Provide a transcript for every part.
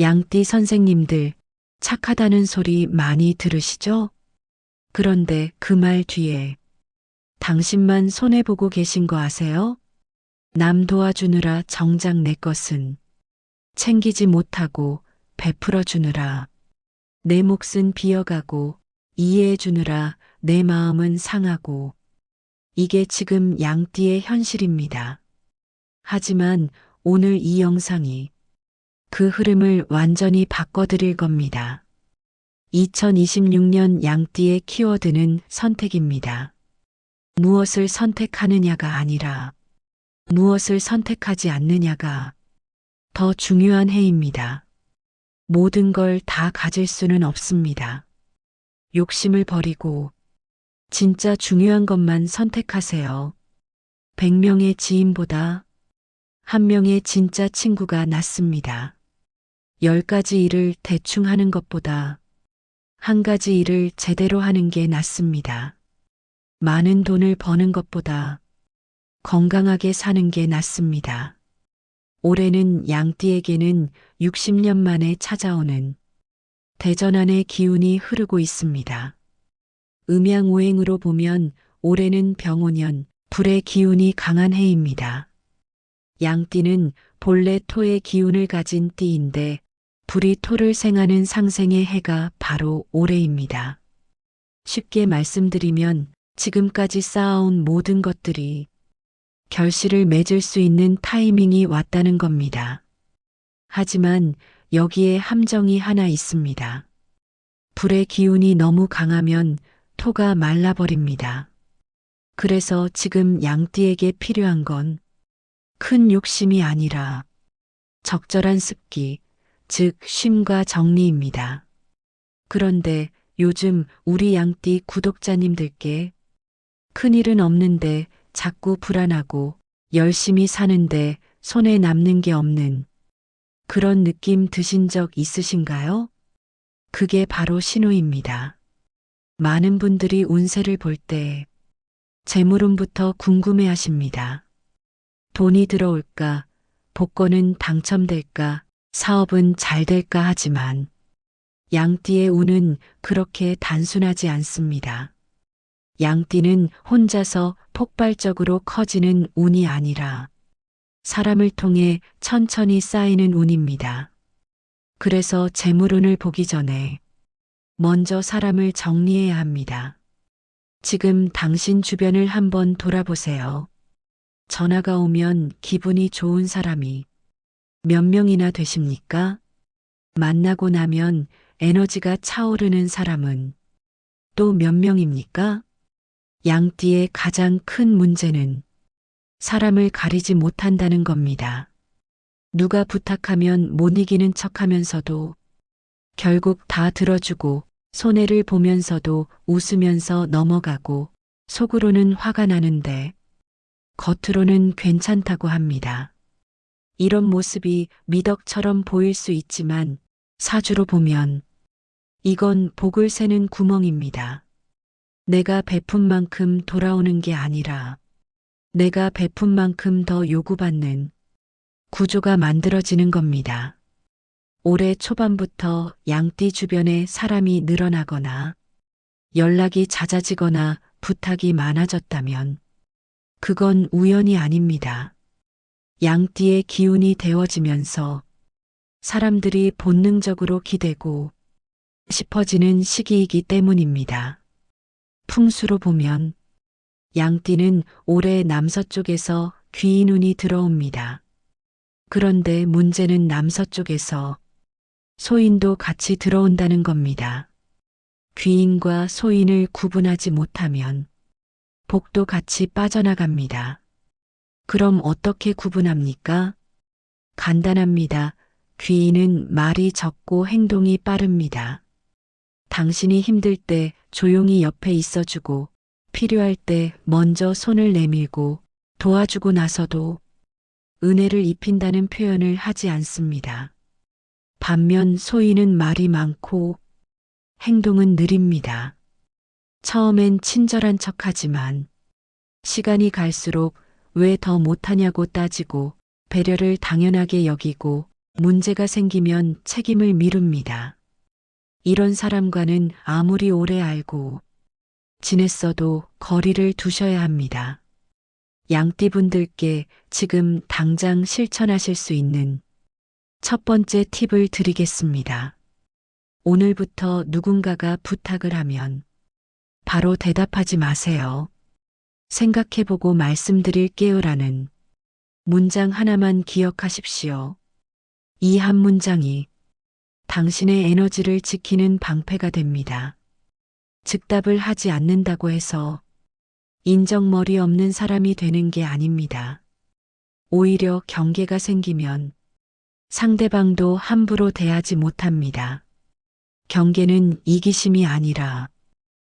양띠 선생님들 착하다는 소리 많이 들으시죠? 그런데 그 말 뒤에 당신만 손해보고 계신 거 아세요? 남 도와주느라 정작 내 것은 챙기지 못하고 베풀어 주느라 내 몫은 비어가고 이해해 주느라 내 마음은 상하고 이게 지금 양띠의 현실입니다. 하지만 오늘 이 영상이 그 흐름을 완전히 바꿔드릴 겁니다. 2026년 양띠의 키워드는 선택입니다. 무엇을 선택하느냐가 아니라 무엇을 선택하지 않느냐가 더 중요한 해입니다. 모든 걸 다 가질 수는 없습니다. 욕심을 버리고 진짜 중요한 것만 선택하세요. 100명의 지인보다 한 명의 진짜 친구가 낫습니다. 10가지 일을 대충 하는 것보다 한 가지 일을 제대로 하는 게 낫습니다. 많은 돈을 버는 것보다 건강하게 사는 게 낫습니다. 올해는 양띠에게는 60년 만에 찾아오는 대전환의 기운이 흐르고 있습니다. 음양오행으로 보면 올해는 병오년, 불의 기운이 강한 해입니다. 양띠는 본래 토의 기운을 가진 띠인데 불이 토를 생하는 상생의 해가 바로 올해입니다. 쉽게 말씀드리면 지금까지 쌓아온 모든 것들이 결실을 맺을 수 있는 타이밍이 왔다는 겁니다. 하지만 여기에 함정이 하나 있습니다. 불의 기운이 너무 강하면 토가 말라버립니다. 그래서 지금 양띠에게 필요한 건 큰 욕심이 아니라 적절한 습기, 즉 쉼과 정리입니다. 그런데 요즘 우리 양띠 구독자님들께 큰일은 없는데 자꾸 불안하고 열심히 사는데 손에 남는 게 없는 그런 느낌 드신 적 있으신가요? 그게 바로 신호입니다. 많은 분들이 운세를 볼 때 재물운부터 궁금해 하십니다. 돈이 들어올까, 복권은 당첨될까, 사업은 잘 될까 하지만 양띠의 운은 그렇게 단순하지 않습니다. 양띠는 혼자서 폭발적으로 커지는 운이 아니라 사람을 통해 천천히 쌓이는 운입니다. 그래서 재물운을 보기 전에 먼저 사람을 정리해야 합니다. 지금 당신 주변을 한번 돌아보세요. 전화가 오면 기분이 좋은 사람이 몇 명이나 되십니까? 만나고 나면 에너지가 차오르는 사람은 또 몇 명입니까? 양띠의 가장 큰 문제는 사람을 가리지 못한다는 겁니다. 누가 부탁하면 못 이기는 척 하면서도 결국 다 들어주고 손해를 보면서도 웃으면서 넘어가고 속으로는 화가 나는데 겉으로는 괜찮다고 합니다. 이런 모습이 미덕처럼 보일 수 있지만 사주로 보면 이건 복을 새는 구멍입니다. 내가 베푼 만큼 돌아오는 게 아니라 내가 베푼 만큼 더 요구받는 구조가 만들어지는 겁니다. 올해 초반부터 양띠 주변에 사람이 늘어나거나 연락이 잦아지거나 부탁이 많아졌다면 그건 우연이 아닙니다. 양띠의 기운이 데워지면서 사람들이 본능적으로 기대고 싶어지는 시기이기 때문입니다. 풍수로 보면 양띠는 올해 남서쪽에서 귀인운이 들어옵니다. 그런데 문제는 남서쪽에서 소인도 같이 들어온다는 겁니다. 귀인과 소인을 구분하지 못하면 복도 같이 빠져나갑니다. 그럼 어떻게 구분합니까? 간단합니다. 귀인은 말이 적고 행동이 빠릅니다. 당신이 힘들 때 조용히 옆에 있어주고 필요할 때 먼저 손을 내밀고 도와주고 나서도 은혜를 입힌다는 표현을 하지 않습니다. 반면 소인은 말이 많고 행동은 느립니다. 처음엔 친절한 척 하지만 시간이 갈수록 왜 더 못하냐고 따지고 배려를 당연하게 여기고 문제가 생기면 책임을 미룹니다. 이런 사람과는 아무리 오래 알고 지냈어도 거리를 두셔야 합니다. 양띠분들께 지금 당장 실천하실 수 있는 첫 번째 팁을 드리겠습니다. 오늘부터 누군가가 부탁을 하면 바로 대답하지 마세요. 생각해보고 말씀드릴게요라는 문장 하나만 기억하십시오. 이 한 문장이 당신의 에너지를 지키는 방패가 됩니다. 즉답을 하지 않는다고 해서 인정머리 없는 사람이 되는 게 아닙니다. 오히려 경계가 생기면 상대방도 함부로 대하지 못합니다. 경계는 이기심이 아니라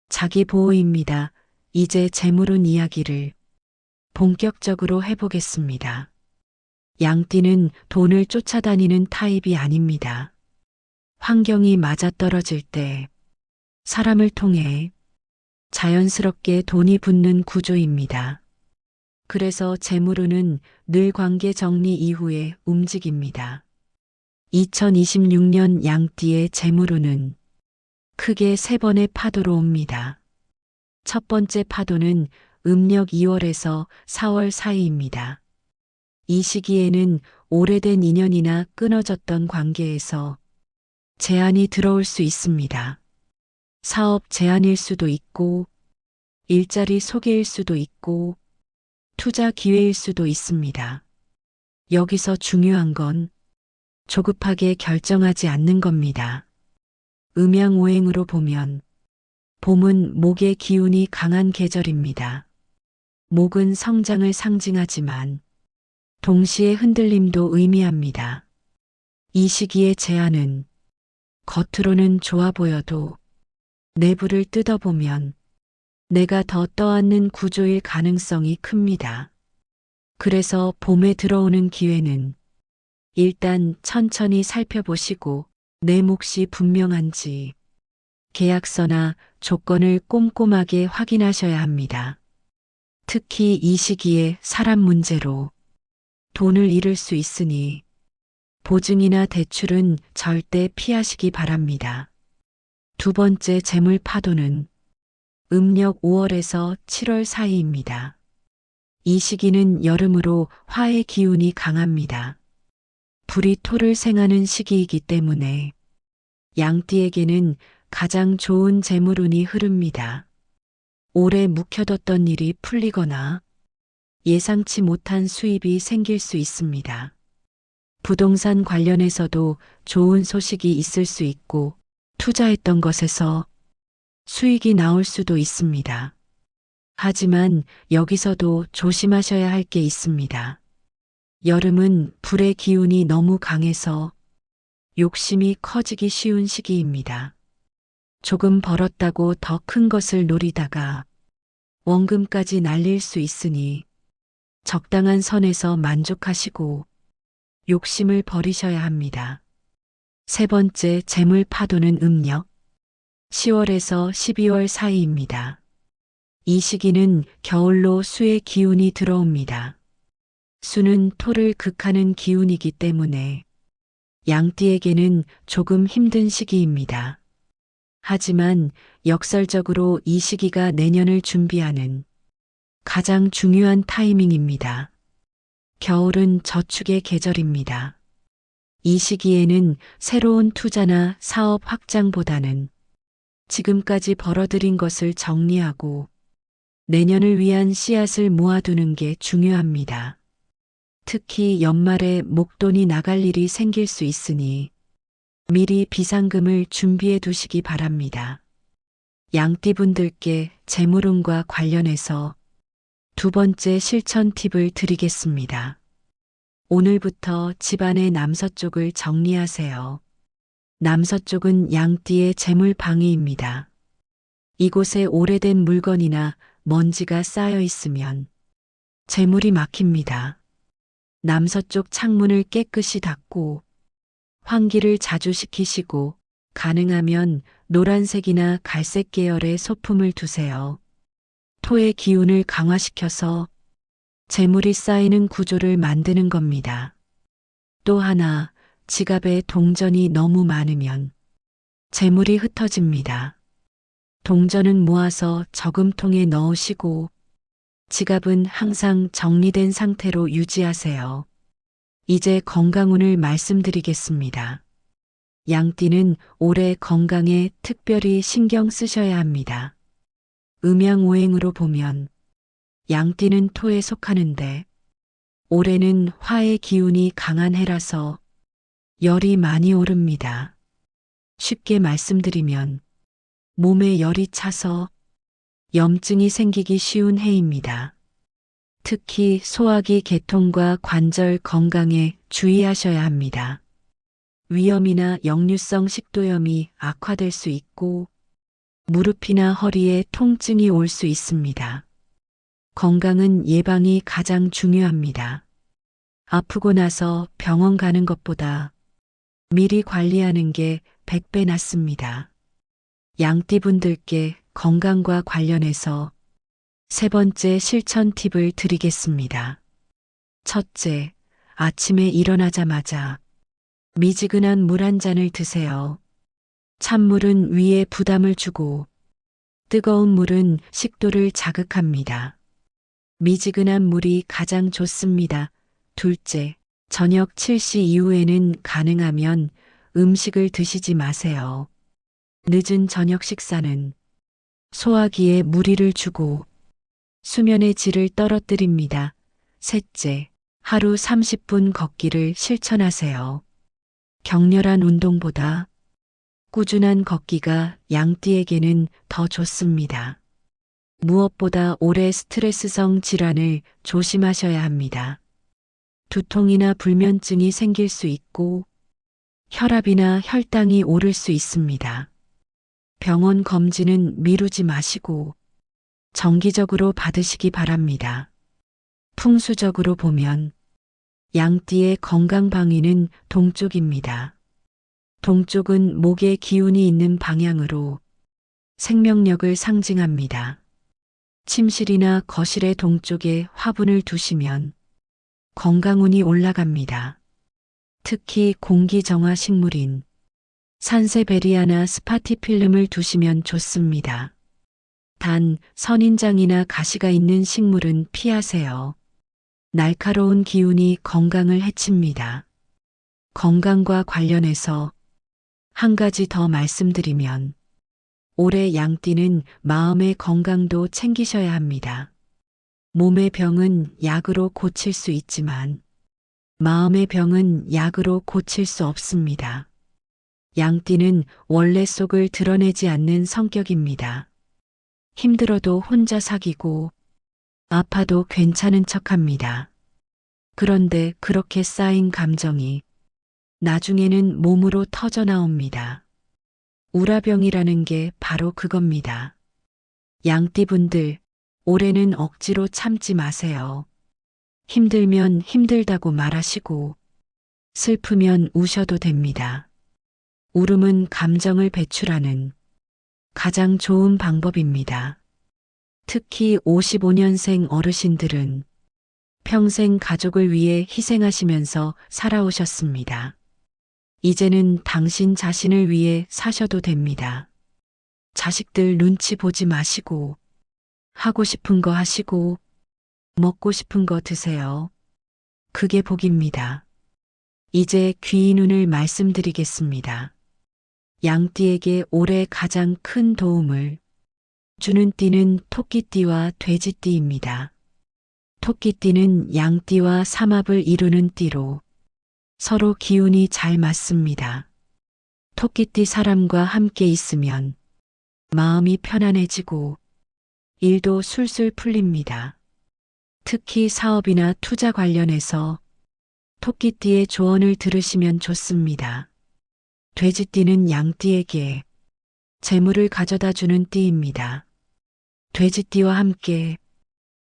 자기 보호입니다. 이제 재물운 이야기를 본격적으로 해보겠습니다. 양띠는 돈을 쫓아다니는 타입이 아닙니다. 환경이 맞아떨어질 때 사람을 통해 자연스럽게 돈이 붙는 구조입니다. 그래서 재물운은 늘 관계 정리 이후에 움직입니다. 2026년 양띠의 재물운은 크게 세 번의 파도로 옵니다. 첫 번째 파도는 음력 2월에서 4월 사이입니다. 이 시기에는 오래된 인연이나 끊어졌던 관계에서 제안이 들어올 수 있습니다. 사업 제안일 수도 있고, 일자리 소개일 수도 있고, 투자 기회일 수도 있습니다. 여기서 중요한 건 조급하게 결정하지 않는 겁니다. 음양오행으로 보면 봄은 목의 기운이 강한 계절입니다. 목은 성장을 상징하지만 동시에 흔들림도 의미합니다. 이 시기의 제안은 겉으로는 좋아 보여도 내부를 뜯어보면 내가 더 떠안는 구조일 가능성이 큽니다. 그래서 봄에 들어오는 기회는 일단 천천히 살펴보시고 내 몫이 분명한지 계약서나 조건을 꼼꼼하게 확인하셔야 합니다. 특히 이 시기에 사람 문제로 돈을 잃을 수 있으니 보증이나 대출은 절대 피하시기 바랍니다. 두 번째 재물 파도는 음력 5월에서 7월 사이입니다. 이 시기는 여름으로 화의 기운이 강합니다. 불이 토를 생하는 시기이기 때문에 양띠에게는 가장 좋은 재물운이 흐릅니다. 오래 묵혀뒀던 일이 풀리거나 예상치 못한 수입이 생길 수 있습니다. 부동산 관련해서도 좋은 소식이 있을 수 있고 투자했던 것에서 수익이 나올 수도 있습니다. 하지만 여기서도 조심하셔야 할 게 있습니다. 여름은 불의 기운이 너무 강해서 욕심이 커지기 쉬운 시기입니다. 조금 벌었다고 더 큰 것을 노리다가 원금까지 날릴 수 있으니 적당한 선에서 만족하시고 욕심을 버리셔야 합니다. 세 번째 재물 파도는 음력 10월에서 12월 사이입니다. 이 시기는 겨울로 수의 기운이 들어옵니다. 수는 토를 극하는 기운이기 때문에 양띠에게는 조금 힘든 시기입니다. 하지만 역설적으로 이 시기가 내년을 준비하는 가장 중요한 타이밍입니다. 겨울은 저축의 계절입니다. 이 시기에는 새로운 투자나 사업 확장보다는 지금까지 벌어들인 것을 정리하고 내년을 위한 씨앗을 모아두는 게 중요합니다. 특히 연말에 목돈이 나갈 일이 생길 수 있으니 미리 비상금을 준비해 두시기 바랍니다. 양띠분들께 재물운과 관련해서 두 번째 실천 팁을 드리겠습니다. 오늘부터 집안의 남서쪽을 정리하세요. 남서쪽은 양띠의 재물 방위입니다. 이곳에 오래된 물건이나 먼지가 쌓여 있으면 재물이 막힙니다. 남서쪽 창문을 깨끗이 닫고 환기를 자주 시키시고 가능하면 노란색이나 갈색 계열의 소품을 두세요. 토의 기운을 강화시켜서 재물이 쌓이는 구조를 만드는 겁니다. 또 하나, 지갑에 동전이 너무 많으면 재물이 흩어집니다. 동전은 모아서 저금통에 넣으시고 지갑은 항상 정리된 상태로 유지하세요. 이제 건강운을 말씀드리겠습니다. 양띠는 올해 건강에 특별히 신경 쓰셔야 합니다. 음양오행으로 보면 양띠는 토에 속하는데 올해는 화의 기운이 강한 해라서 열이 많이 오릅니다. 쉽게 말씀드리면 몸에 열이 차서 염증이 생기기 쉬운 해입니다. 특히 소화기 개통과 관절 건강에 주의하셔야 합니다. 위염이나 역류성 식도염이 악화될 수 있고 무릎이나 허리에 통증이 올 수 있습니다. 건강은 예방이 가장 중요합니다. 아프고 나서 병원 가는 것보다 미리 관리하는 게 100배 낫습니다. 양띠분들께 건강과 관련해서 세 번째 실천 팁을 드리겠습니다. 첫째, 아침에 일어나자마자 미지근한 물 한 잔을 드세요. 찬물은 위에 부담을 주고 뜨거운 물은 식도를 자극합니다. 미지근한 물이 가장 좋습니다. 둘째, 저녁 7시 이후에는 가능하면 음식을 드시지 마세요. 늦은 저녁 식사는 소화기에 무리를 주고 수면의 질을 떨어뜨립니다. 셋째, 하루 30분 걷기를 실천하세요. 격렬한 운동보다 꾸준한 걷기가 양띠에게는 더 좋습니다. 무엇보다 오래 스트레스성 질환을 조심하셔야 합니다. 두통이나 불면증이 생길 수 있고 혈압이나 혈당이 오를 수 있습니다. 병원 검진은 미루지 마시고 정기적으로 받으시기 바랍니다. 풍수적으로 보면 양띠의 건강 방위는 동쪽입니다. 동쪽은 목의 기운이 있는 방향으로 생명력을 상징합니다. 침실이나 거실의 동쪽에 화분을 두시면 건강운이 올라갑니다. 특히 공기정화 식물인 산세베리아나 스파티필름을 두시면 좋습니다. 단 선인장이나 가시가 있는 식물은 피하세요. 날카로운 기운이 건강을 해칩니다. 건강과 관련해서 한 가지 더 말씀드리면 올해 양띠는 마음의 건강도 챙기셔야 합니다. 몸의 병은 약으로 고칠 수 있지만 마음의 병은 약으로 고칠 수 없습니다. 양띠는 원래 속을 드러내지 않는 성격입니다. 힘들어도 혼자 사귀고 아파도 괜찮은 척 합니다. 그런데 그렇게 쌓인 감정이 나중에는 몸으로 터져 나옵니다. 우라병이라는 게 바로 그겁니다. 양띠분들, 올해는 억지로 참지 마세요. 힘들면 힘들다고 말하시고, 슬프면 우셔도 됩니다. 울음은 감정을 배출하는 가장 좋은 방법입니다. 특히 55년생 어르신들은 평생 가족을 위해 희생하시면서 살아오셨습니다. 이제는 당신 자신을 위해 사셔도 됩니다. 자식들 눈치 보지 마시고, 하고 싶은 거 하시고, 먹고 싶은 거 드세요. 그게 복입니다. 이제 귀인 운을 말씀드리겠습니다. 양띠에게 올해 가장 큰 도움을 주는 띠는 토끼띠와 돼지띠입니다. 토끼띠는 양띠와 삼합을 이루는 띠로 서로 기운이 잘 맞습니다. 토끼띠 사람과 함께 있으면 마음이 편안해지고 일도 술술 풀립니다. 특히 사업이나 투자 관련해서 토끼띠의 조언을 들으시면 좋습니다. 돼지띠는 양띠에게 재물을 가져다 주는 띠입니다. 돼지띠와 함께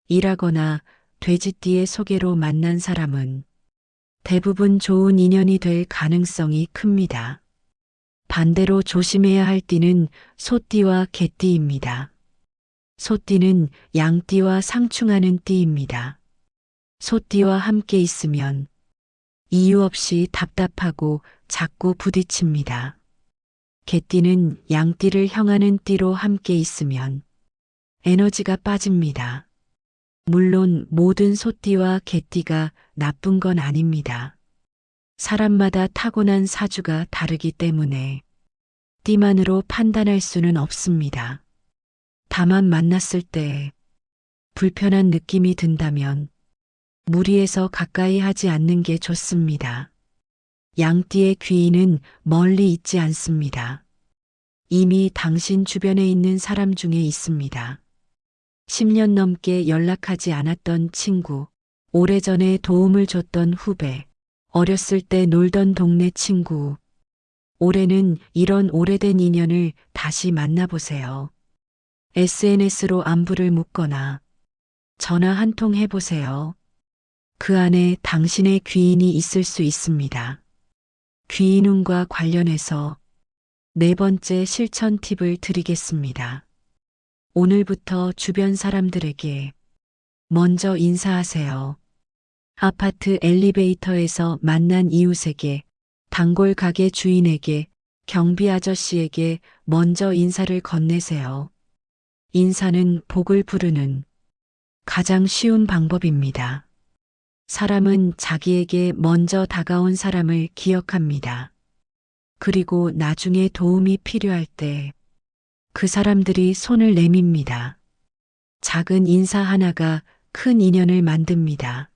일하거나 돼지띠의 소개로 만난 사람은 대부분 좋은 인연이 될 가능성이 큽니다. 반대로 조심해야 할 띠는 소띠와 개띠입니다. 소띠는 양띠와 상충하는 띠입니다. 소띠와 함께 있으면 이유 없이 답답하고 자꾸 부딪힙니다. 개띠는 양띠를 향하는 띠로 함께 있으면 에너지가 빠집니다. 물론 모든 소띠와 개띠가 나쁜 건 아닙니다. 사람마다 타고난 사주가 다르기 때문에 띠만으로 판단할 수는 없습니다. 다만 만났을 때 불편한 느낌이 든다면 무리해서 가까이 하지 않는 게 좋습니다. 양띠의 귀인은 멀리 있지 않습니다. 이미 당신 주변에 있는 사람 중에 있습니다. 10년 넘게 연락하지 않았던 친구, 오래전에 도움을 줬던 후배, 어렸을 때 놀던 동네 친구. 올해는 이런 오래된 인연을 다시 만나보세요. SNS로 안부를 묻거나 전화 한 통 해보세요. 그 안에 당신의 귀인이 있을 수 있습니다. 귀인운과 관련해서 네 번째 실천 팁을 드리겠습니다. 오늘부터 주변 사람들에게 먼저 인사하세요. 아파트 엘리베이터에서 만난 이웃에게, 단골 가게 주인에게, 경비 아저씨에게 먼저 인사를 건네세요. 인사는 복을 부르는 가장 쉬운 방법입니다. 사람은 자기에게 먼저 다가온 사람을 기억합니다. 그리고 나중에 도움이 필요할 때 그 사람들이 손을 내밉니다. 작은 인사 하나가 큰 인연을 만듭니다.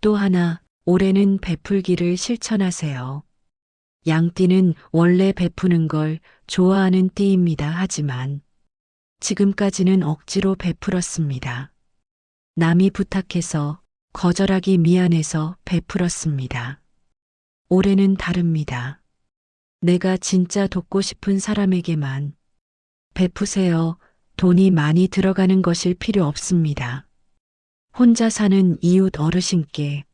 또 하나, 올해는 베풀기를 실천하세요. 양띠는 원래 베푸는 걸 좋아하는 띠입니다. 하지만 지금까지는 억지로 베풀었습니다. 남이 부탁해서 거절하기 미안해서 베풀었습니다. 올해는 다릅니다. 내가 진짜 돕고 싶은 사람에게만 베푸세요. 돈이 많이 들어가는 것일 필요 없습니다. 혼자 사는 이웃 어르신께,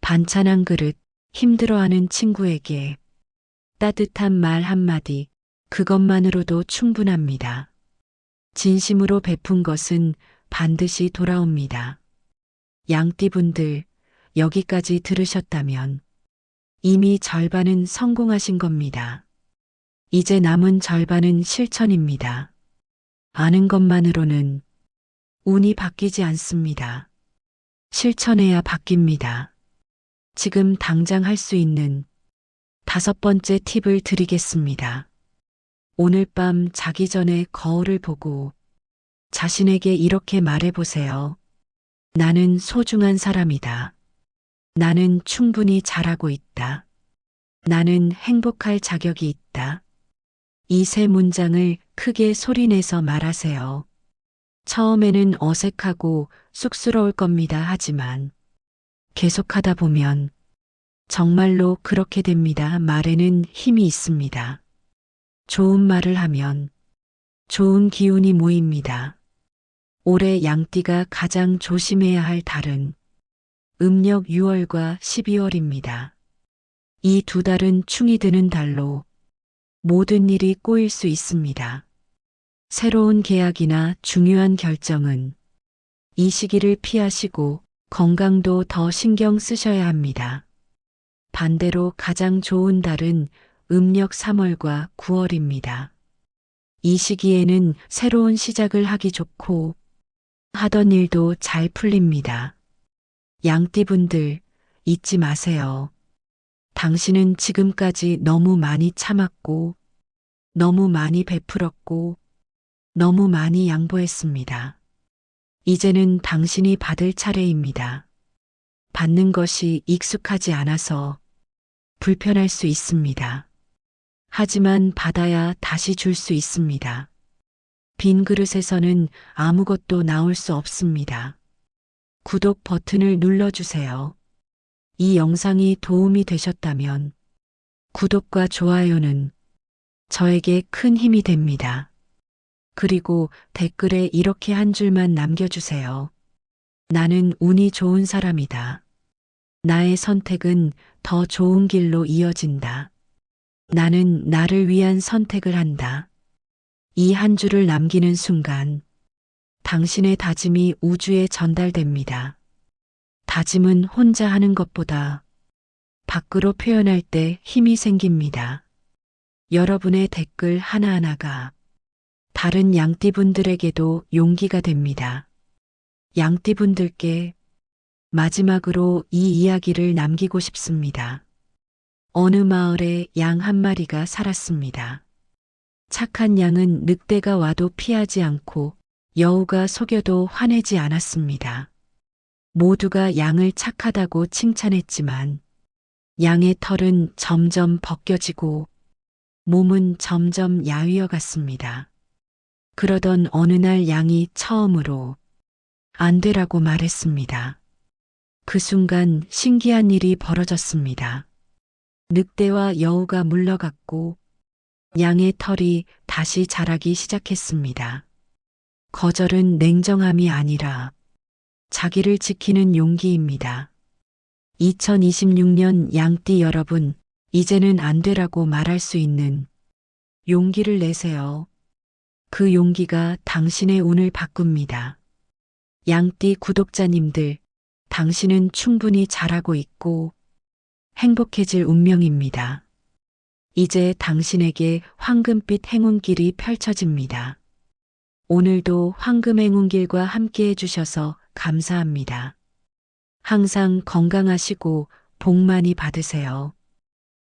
반찬 한 그릇, 힘들어하는 친구에게, 따뜻한 말 한마디, 그것만으로도 충분합니다. 진심으로 베푼 것은 반드시 돌아옵니다. 양띠분들, 여기까지 들으셨다면 이미 절반은 성공하신 겁니다. 이제 남은 절반은 실천입니다. 아는 것만으로는 운이 바뀌지 않습니다. 실천해야 바뀝니다. 지금 당장 할 수 있는 다섯 번째 팁을 드리겠습니다. 오늘 밤 자기 전에 거울을 보고 자신에게 이렇게 말해보세요. 나는 소중한 사람이다. 나는 충분히 잘하고 있다. 나는 행복할 자격이 있다. 이 세 문장을 크게 소리내서 말하세요. 처음에는 어색하고 쑥스러울 겁니다. 하지만 계속하다 보면 정말로 그렇게 됩니다. 말에는 힘이 있습니다. 좋은 말을 하면 좋은 기운이 모입니다. 올해 양띠가 가장 조심해야 할 달은 음력 6월과 12월입니다. 이 두 달은 충이 드는 달로 모든 일이 꼬일 수 있습니다. 새로운 계약이나 중요한 결정은 이 시기를 피하시고 건강도 더 신경 쓰셔야 합니다. 반대로 가장 좋은 달은 음력 3월과 9월입니다. 이 시기에는 새로운 시작을 하기 좋고 하던 일도 잘 풀립니다. 양띠분들 잊지 마세요. 당신은 지금까지 너무 많이 참았고, 너무 많이 베풀었고, 너무 많이 양보했습니다. 이제는 당신이 받을 차례입니다. 받는 것이 익숙하지 않아서 불편할 수 있습니다. 하지만 받아야 다시 줄 수 있습니다. 빈 그릇에서는 아무것도 나올 수 없습니다. 구독 버튼을 눌러주세요. 이 영상이 도움이 되셨다면 구독과 좋아요는 저에게 큰 힘이 됩니다. 그리고 댓글에 이렇게 한 줄만 남겨주세요. 나는 운이 좋은 사람이다. 나의 선택은 더 좋은 길로 이어진다. 나는 나를 위한 선택을 한다. 이 한 줄을 남기는 순간 당신의 다짐이 우주에 전달됩니다. 다짐은 혼자 하는 것보다 밖으로 표현할 때 힘이 생깁니다. 여러분의 댓글 하나하나가 다른 양띠분들에게도 용기가 됩니다. 양띠분들께 마지막으로 이 이야기를 남기고 싶습니다. 어느 마을에 양 한 마리가 살았습니다. 착한 양은 늑대가 와도 피하지 않고 여우가 속여도 화내지 않았습니다. 모두가 양을 착하다고 칭찬했지만 양의 털은 점점 벗겨지고 몸은 점점 야위어 갔습니다. 그러던 어느 날 양이 처음으로 안 되라고 말했습니다. 그 순간 신기한 일이 벌어졌습니다. 늑대와 여우가 물러갔고 양의 털이 다시 자라기 시작했습니다. 거절은 냉정함이 아니라 자기를 지키는 용기입니다. 2026년 양띠 여러분, 이제는 안 되라고 말할 수 있는 용기를 내세요. 그 용기가 당신의 운을 바꿉니다. 양띠 구독자님들, 당신은 충분히 잘하고 있고 행복해질 운명입니다. 이제 당신에게 황금빛 행운길이 펼쳐집니다. 오늘도 황금 행운길과 함께 해주셔서 감사합니다. 항상 건강하시고 복 많이 받으세요.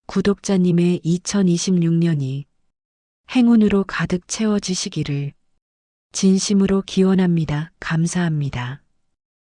구독자님의 2026년이 행운으로 가득 채워지시기를 진심으로 기원합니다. 감사합니다.